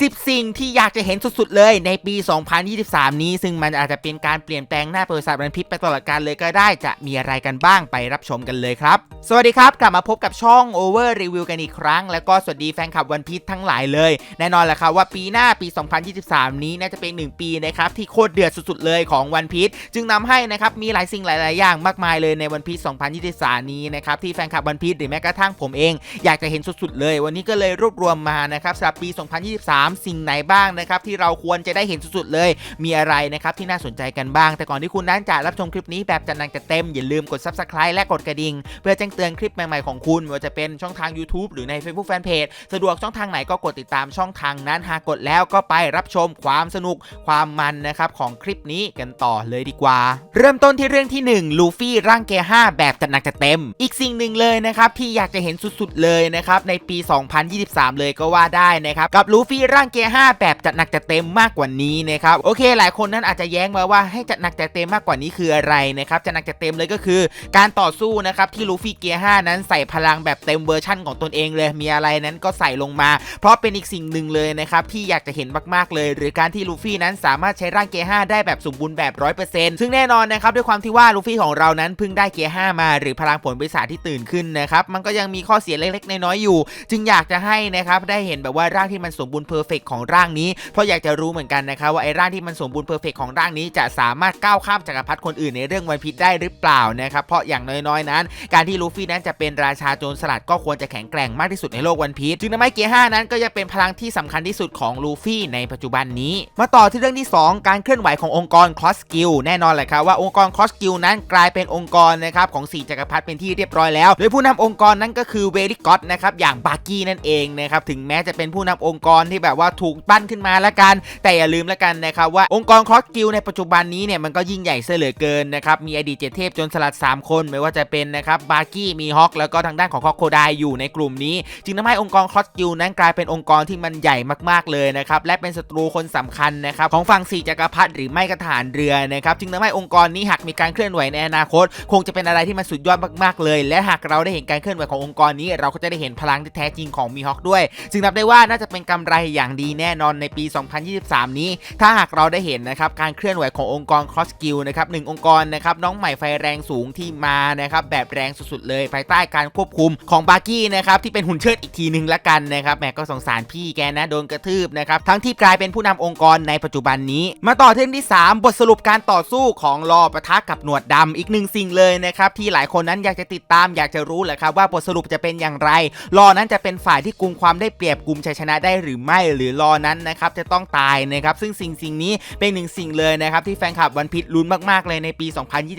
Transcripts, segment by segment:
10 สิ่งที่อยากจะเห็นสุดๆ เลยในปี 2023 นี้ ซึ่งมันอาจจะเป็นการเปลี่ยนแปลงหน้าประวัติศาสตร์วันพิษไปตลอดกาลเลยก็ได้จะมีอะไรกันบ้างไปรับชมกันเลยครับ สวัสดีครับ กลับมาพบกับช่อง Over Review กันอีกครั้ง แล้วก็สวัสดีแฟนคลับวันพิษทั้งหลายเลย แน่นอนแหละครับว่าปีหน้าปี 2023 นี้น่าจะเป็น 1 ปีนะครับที่โคตรเดือดสุดๆ เลยของวันพิษจึงนำให้นะครับมีหลายสิ่งหลายๆ อย่างมากมายเลยในวันพิษ 2023 นี้นะครับที่แฟนคลับวันพิษหรือแม้กระทั่งผมเอง อยากจะเห็นสุดๆ เลย วันนี้ก็เลยรวบรวมมานะครับสำหรับปี 2023สิ่งไหนบ้างนะครับที่เราควรจะได้เห็นสุดๆเลย มีอะไรนะครับที่น่าสนใจกันบ้าง แต่ก่อนที่คุณนั้นจะรับชมคลิปนี้แบบจัดหนังจัดเต็มอย่าลืมกด subscribe และกดกระดิ่ง เพื่อแจ้งเตือนคลิปใหม่ๆของคุณไม่ว่าจะเป็นช่องทาง YouTube หรือใน Facebook Fanpage สะดวกช่องทางไหนก็กดติดตามช่องทางนั้นหากกดแล้วก็ไปรับชมความสนุกความมันนะครับของคลิปนี้กันต่อเลยดีกว่า เริ่มต้นที่เรื่องที่ 1 ลูฟี่ร่างเกียร์5แบบจัดหนักจัดเต็ม อีกสิ่งหนึ่งเลยนะครับที่อยากจะเห็นสุดๆเลยนะครับในปี 2023 เลยก็ว่าได้นะครับกับลูฟี่ร่างเกียร์5แบบจัดหนักจัดเต็มมากกว่านี้นะครับโอเค หลายคนนั้นอาจจะแย้งมาว่าให้จัดหนักจัดเต็มมากกว่านี้คืออะไรนะครับจัดหนักจัดเต็มเลยก็คือ การต่อสู้นะครับที่ลูฟี่เกียร์5นั้นใส่พลังแบบเต็มเวอร์ชั่นของตนเองเลยมีอะไรนั้นก็ใส่ลงมา เพราะเป็นอีกสิ่งหนึ่งเลยนะครับที่อยากจะเห็นมากๆเลย หรือการที่ลูฟี่นั้นสามารถใช้ร่างเกียร์5ได้แบบสมบูรณ์แบบ100%ซึ่งแน่นอนนะครับด้วยความที่ว่าลูฟี่ของเรานั้นเพิ่งได้เกียร์5มา หรือพลังผลปีศาจที่ตื่นขึ้นนะครับมันก็ยังมีข้อเสียเล็กๆน้อยๆอยู่ จึงอยากจะให้นะครับได้เห็นแบบว่าร่างที่มันสมบูรณ์เพอร์เฟกของร่างนี้ เพราะอยากจะรู้เหมือนกันนะครับว่าไอ้ร่างที่มันสมบูรณ์เพอร์เฟกของร่างนี้จะสามารถก้าวข้ามจักรพรรดิคนอื่นในเรื่องวันพิษได้หรือเปล่านะครับเพราะอย่างน้อยๆนั้น การที่ลูฟี่นั้นจะเป็นราชาโจรสลัดก็ควรจะแข็งแกร่งมากที่สุดในโลกวันพีชจึงทำให้เกียร์5นั้นก็จะเป็นพลังที่สำคัญที่สุดของลูฟี่ในปัจจุบันนี้ มาต่อที่เรื่องที่ 2 การเคลื่อนไหวขององค์กรคอสกิลแน่นอนแหละครับว่าองค์กรคอสกิลนั้นกลายเป็นองค์กรนะครับของสี่จักรพรรดิเป็นที่เรียบร้อยแล้ว โดยผู้นำองค์กรนั้นก็คือเวริกอตนะครับอย่างบาร์กี้นั่นเองนะครับถึงแม้จะเป็นผู้นำองค์กรที่แบบว่าถูกปั้นขึ้นมาแล้วกัน แต่อย่าลืมแล้วกันนะครับว่าองค์กรคอสกิลในปัจจุบันนี้เนี่ยมันก็ยิ่งใหญ่เสเหลือเกินนะครับมีอดีตเจเทพจนสลัด 3 คน ไม่ว่าจะเป็นนะครับบาร์กี้มีฮอกแล้วก็ทางด้านของคอโคไดอยู่ในกลุ่มนี้ จึงทำให้องค์กรคอสกิลนั้นกลายเป็นองค์กรที่มันใหญ่มากๆเลยนะครับและเป็นศัตรูคนสำคัญนะครับของฝั่งสี่จักรพรรดิหรือไม่ก็ทหารเรือนะครับจึงทำให้องค์กรนี้หากมีการเคลื่อนไหวในอนาคต คงจะเป็นอะไรที่มันสุดยอดมากๆเลย และหากเราได้เห็นการเคลื่อนไหวขององค์กรนี้ เราก็จะได้เห็นพลังที่แท้จริงของมีฮอกด้วย จึงนับได้ว่าน่าจะเป็นกำไรอย่างดีแน่นอนในปี 2023 นี้ ถ้าหากเราได้เห็นนะครับการเคลื่อนไหวขององค์กรคอสกิลนะครับหนึ่งองค์กรนะครับน้องใหม่ไฟแรงสูงที่มานะครับแบบแรงสุดๆ เลย ภายใต้การควบคุมของบาร์กี้นะครับที่เป็นหุ่นเชิดอีกทีหนึ่งละกันนะครับแหมก็สงสารพี่แกนะโดนกระทืบนะครับทั้งที่กลายเป็นผู้นำองค์กรในปัจจุบันนี้ มาต่อเรื่องที่ 3 บทสรุปการต่อสู้ของรอประทะกับหนวดดำอีกหนึ่งสิ่งเลยนะครับที่หลายคนนั้นอยากจะติดตามอยากจะรู้แหละครับว่าบทสรุปจะเป็นอย่างไรรอนั้นจะเป็นฝ่ายที่กุมความได้เปรียบกุมชัยชนะได้หรือไม่หรือรอนั้นนะครับจะต้องตายนะครับซึ่งสิ่งสิ่งนี้เป็นหนึ่งสิ่งเลยนะครับที่แฟนคลับวันพิษลุ้นมากๆเลยในปี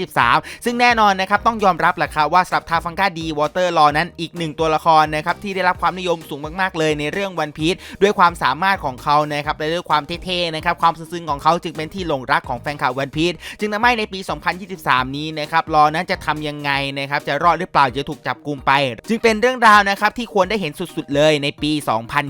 2023 ซึ่งแน่นอนนะครับต้องยอมรับแหละครับว่าสำหรับทาฟังกาดีวอเตอร์รอนั้นอีกหนึ่งตัวละครนะครับที่ได้รับความนิยมสูงมากๆเลยในเรื่องวันพีชด้วยความสามารถของเขานะครับและด้วยความเท่ๆนะครับความซึ้งๆของเขาจึงเป็นที่หลงรักของแฟนคลับวันพีชจึงทำให้ในปี 2023 นี้นะครับรอนั้นจะทำยังไงนะครับจะรอดหรือเปล่าจะถูกจับกลุมไป จึงเป็นเรื่องราวนะครับที่ควรได้เห็นสุดๆเลยในปี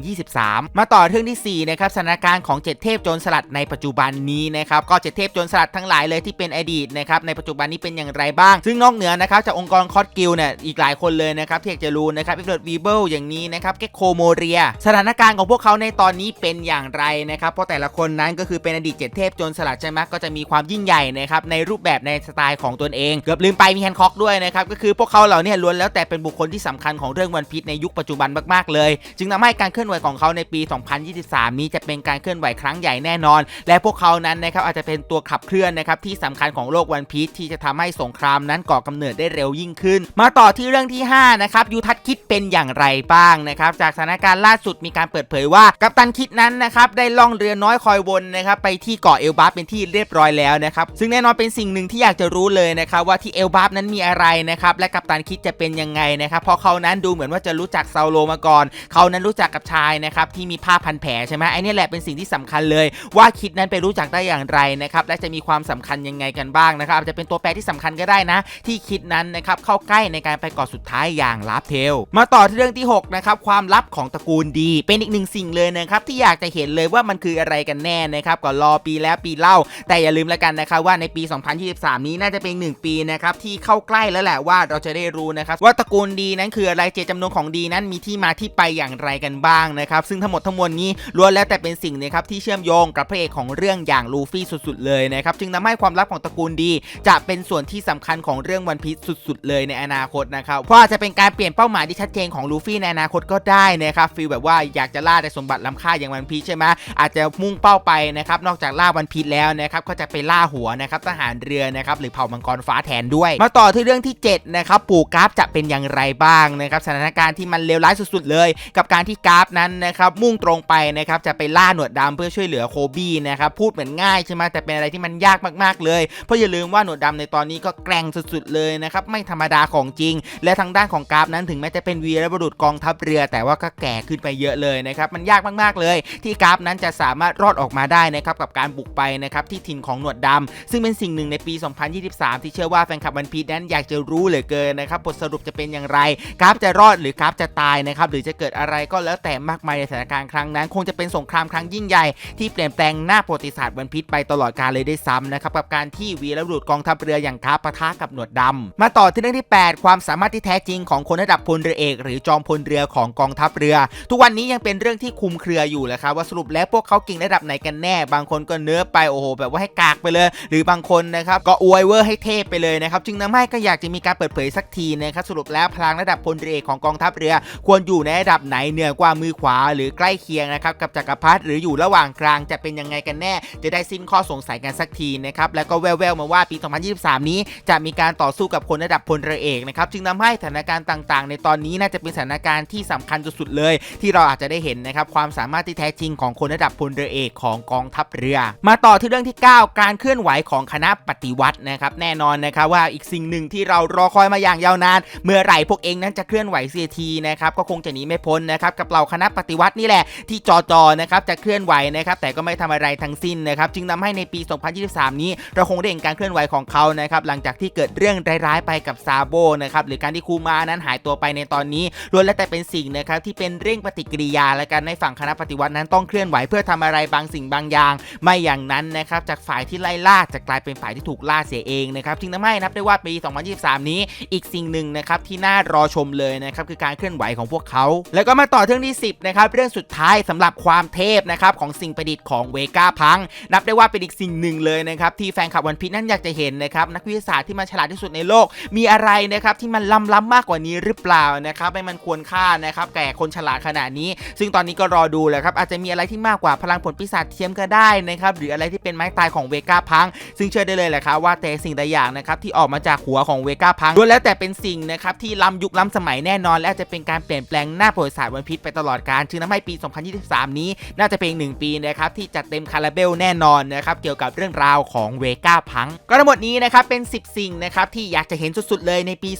2023 มาต่อรื่องที่ 4 นะครับสถานการณ์ของเจ็ดเทพโจรสลัดในปัจจุบันนี้นะครับก็เจ็ดเทพโจรสลัดทั้งหลายเลยที่เป็นอดีตนะครับในปัจจุบันนี้เป็นอย่างไรบ้าง ซึ่งนอกเหนือนะครับจากองค์กรคอสกิลเนี่ยอีกหลายคนเลยนะครับที่อยากจะรู้นะครับอีเวิร์ดวีเบิลอย่างนี้นะครับเกโคโมเรีย สถานการณ์ของพวกเขาในตอนนี้เป็นอย่างไรนะครับเพราะแต่ละคนนั้นก็คือเป็นอดีตเจ็ดเทพโจรสลัดใช่ไหมก็จะมีความยิ่งใหญ่นะครับในรูปแบบในสไตล์ของตนเองเกือบลืมไปมีแฮนค็อกด้วยนะครับก็คือพวกเขาเหล่านี้ล้วนแล้วแต่เป็นบุคคลที่สำคัญของเรื่องวันพีชในยุคปัจจุบันมากๆเลย จึงทำให้การเคลื่อนไหวของเขาในปี2023 นี้จะเป็นการเคลื่อนไหวครั้งใหญ่แน่นอน และพวกเขานั้นนะครับอาจจะเป็นตัวขับเคลื่อนนะครับที่สำคัญของโลกวันพีชที่จะทำให้สงครามนั้นก่อกำเนิดได้เร็วยิ่งขึ้น มาต่อที่เรื่องที่5นะครับยูทัศคิดเป็นอย่างไรบ้างนะครับจากสถานการณ์ล่าสุดมีการเปิดเผยว่า กัปตันคิดนั้นนะครับได้ล่องเรือน้อยคอยวนนะครับไปที่เกาะเอลบาฟเป็นที่เรียบร้อยแล้วนะครับซึ่งแน่นอนเป็นสิ่งหนึ่งที่อยากจะรู้เลยนะครับว่าที่เอลบาฟนั้นมีอะไรนะครับและกัปตันคิดจะเป็นยังไงนะครับเพราะเขานั้นดูเหมือนว่าจะรู้จักซาโลมาก่อน เขานั้นรู้จักกับชายนะครับที่มีผ้าพนแผลใช่ไหมไอ้นี่แหละเป็นสิ่งที่สำคัญเลย ว่าคิดนั้นไปรู้จักได้อย่างไรนะครับและจะมีความสำคัญยังไงกันบ้างนะครับอาจจะเป็นตัวแปรที่สำคัญก็ได้นะ ที่คิดนั้นนะครับเข้าใกล้ในการไปกาะสุดท้ายอย่างลาฟเทลมาต่อที่เรื่องที่6นะครับความลับของตระกูลดี เป็นอีกหนึ่งสิ่งเลยนะครับที่อยากจะเห็นเลยว่ามันคืออะไรกันแน่นะครับก็รอปีแล้วปีเล่า แต่อย่าลืมแล้วกันนะครับว่าในปี 2023 นี้น่าจะเป็นหนึ่งปีนะครับที่เข้าใกล้แล้วแหละว่าเราจะได้รู้นะครับว่าตระกูลดีนั้นคืออะไรเจตจำนวนของดีนั้นมีที่มาที่ไปอย่างไรกันบ้างนะครับซึ่งทั้งหมดทั้งมวลนี้ล้วนแล้วแต่เป็นสิ่งนะครับที่เชื่อมโยงกับพระเอกของเรื่องอย่างลูฟี่สุดๆเลยนะครับจึงทำให้ความลับของตระกูลดี จะเป็นส่วนที่สำคัญของเรื่องวันพีซสุดๆ เลยในอนาคตนะครับเพราะอาจจะเป็นการเปลี่ยนเป้าหมายที่ชัดเจนของลูฟี่ในอนาคตก็ได้นะครับฟีลแบบว่าอยากจะล่าแต่สมบัติล้ำค่าอย่างวันพีชใช่ไหมอาจจะมุ่งเป้าไปนะครับนอกจากล่าวันพีชแล้วนะครับก็จะไปล่าหัวนะครับทหารเรือนะครับหรือเผ่ามังกรฟ้าแทนด้วย มาต่อที่เรื่องที่7นะครับปู่กราฟจะเป็นอย่างไรบ้างนะครับสถานการณ์ที่มันเลวร้ายสุดๆเลย กับการที่กราฟนั้นนะครับมุ่งตรงไปนะครับจะไปล่าหนวดดำเพื่อช่วยเหลือโคบี้นะครับพูดเหมือนง่ายใช่ไหมแต่เป็นอะไรที่มันยากมากๆเลย เพราะอย่าลืมว่าหนวดดำในตอนนี้ก็แกร่งสุดๆเลยนะครับไม่ธรรมดาของจริง และทางด้านของกราฟนั้นถึงแม้จะเป็นวีรบุรุษกองทัพเรือ แต่ว่าก็แก่ขึ้นไปเยอะเลยนะครับมันยากมากๆเลย ที่กราฟนั้นจะสามารถรอดออกมาได้นะครับกับการบุกไปนะครับที่ถิ่นของหนวดดำซึ่งเป็นสิ่งหนึ่งในปี 2023 ที่เชื่อว่าแฟนคลับวันพีชนั้นอยากจะรู้เหลือเกินนะครับบทสรุปจะเป็นอย่างไรกราฟจะรอดหรือกราฟจะตายนะครับหรือจะเกิดอะไรก็แล้วแต่มากมายในสถานการณ์ครั้งนั้นคงจะเป็นสงครามครั้งยิ่งใหญ่ที่เปลี่ยนแปลงหน้าประวัติศาสตร์วันพีชไปตลอดกาลเลยได้ซ้ำนะครับกับการที่วีรบุรุษกองทัพเรืออย่างกราปะทะกับหนวดดำมาต่อที่เรื่องที่ 8 ความสามารถที่แท้จริงของคนระดับพลเรือเอก หรือจอมพลเรือของกองทัพเรือ ทุกวันนี้ยังเป็นเรื่องที่คุมเครืออยู่แหละครับว่าสรุปแล้วพวกเขาเก่งระดับไหนกันแน่ บางคนก็เนื้อไปโอ้โหแบบว่าให้กากไปเลย หรือบางคนนะครับก็อวยเวอร์ให้เทพไปเลยนะครับจึงทำให้ก็อยากจะมีการเปิดเผยสักทีนะครับสรุปแล้วพลังระดับพลเรือเอกของกองทัพเรือ ควรอยู่ในระดับไหนเหนือกว่ามือขวา หรือใกล้เคียงนะครับกับจักรพรรดิหรืออยู่ระหว่างกลางจะเป็นยังไงกันแน่ จะได้สิ้นข้อสงสัยกันสักทีนะครับแล้วก็แว่วๆมาว่าปี 2023 นี้จะมีการต่อสู้กับคนระดับพลเรือเอกนะครับจึงทำให้สถานการณ์ต่าง ๆ ในตอนนี้น่าจะเป็นสถานการณ์ที่สำคัญสุดๆเลย ที่เราอาจจะได้เห็นนะครับความสามารถที่แท้จริงของคนระดับพลเรือเอกของกองทัพเรือ มาต่อที่เรื่องที่ 9 การเคลื่อนไหวของคณะปฏิวัตินะครับแน่นอนนะครับว่าอีกสิ่งหนึ่งที่เรารอคอยมาอย่างยาวนาน เมื่อไหร่พวกเองนั้นจะเคลื่อนไหวเสียทีนะครับก็คงจะหนีไม่พ้นนะครับกับเหล่าคณะปฏิวัตินี่แหละทจอจอนะครับจะเคลื่อนไหวนะครับแต่ก็ไม่ทำอะไรทั้งสิ้นนะครับจึงทำให้ในปี 2023 นี้ เราคงได้เห็นการเคลื่อนไหวของเขานะครับหลังจากที่เกิดเรื่องร้ายๆไปกับซาโบนะครับหรือการที่คูมานั้นหายตัวไปในตอนนี้ล้วนแล้วแต่เป็นสิ่งนะครับที่เป็นเร่งปฏิกิริยาและการในฝั่งคณะปฏิวัตินั้นต้องเคลื่อนไหวเพื่อทำอะไรบางสิ่งบางอย่าง ไม่อย่างนั้นนะครับจากฝ่ายที่ไล่ล่าจะกลายเป็นฝ่ายที่ถูกล่าเสียเองนะครับจึงทำให้นับได้ว่าปี 2023 นี้อีกสิ่งหนึ่งนะครับที่น่ารอชมเลยนะครับคือการเคลื่อนไหวของพวกเขา แล้วก็มาต่อเรื่องที่ 10นะครับเรื่องสุดท้ายสำหรับความเทพนะครับของสิ่งประดิษฐ์ของเวก้าพัง นับได้ว่าเป็นอีกสิ่งหนึ่งเลยนะครับที่แฟนคลับวันพีชนั้นอยากจะเห็นนะครับนักวิทยาศาสตร์ที่มันฉลาดที่สุดในโลก มีอะไรนะครับที่มันล้ำล้ำมากกว่านี้หรือเปล่านะครับไม่มันควรค่านะครับแก่คนฉลาดขนาดนี้ ซึ่งตอนนี้ก็รอดูแหละครับอาจจะมีอะไรที่มากกว่าพลังผลปีศาจเทียมก็ได้นะครับหรืออะไรที่เป็นไม้ตายของเวก้าพัง ซึ่งเชื่อได้เลยแหละครับว่าแต่สิ่งใดอย่างนะครับที่ออกมาจากหัวของเวก้าพังล้วนแล้วแต่เป็นสิ่งนะครับที่ล้ำยุคล้ำสมัยแน่นอน และจะเป็นการเปลี่ยนแปลงหน้าประวัติศาสตร์วันพีชไปตลอดกาลจึงทำให้ปี2023 นี้น่าจะเป็นหนึ่งปีนะครับที่จัดเต็มคาราเบลแน่นอนนะครับเกี่ยวกับเรื่องราวของเวก้าพังก็ทั้งหมดนี้นะครับเป็น 10 สิ่งนะครับที่อยากจะเห็นสุดๆเลยในปี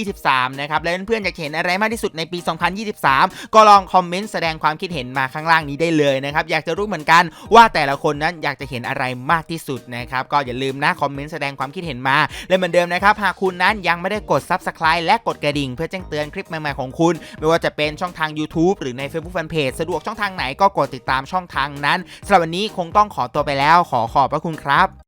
2023 นะครับและเพื่อนๆอยากเห็นอะไรมากที่สุดในปี 2023 ก็ลองคอมเมนต์แสดงความคิดเห็นมาข้างล่างนี้ได้เลยนะครับอยากจะรู้เหมือนกันว่าแต่ละคนนั้นอยากจะเห็นอะไรมากที่สุดนะครับก็อย่าลืมนะคอมเมนต์แสดงความคิดเห็นมาและเหมือนเดิมนะครับหากคุณนั้นยังไม่ได้กด Subscribe และกดกระดิ่ง เพื่อแจ้งเตือนคลิปใหม่ๆของคุณ ไม่ว่าจะเป็นช่องทาง YouTube หรือใน Facebook Fanpage สะดวกช่องทางไหนก็กดติดตามช่องทางนั้นสำหรับวันนี้คงต้องขอตัวไปแล้ว ขอขอบพระคุณครับ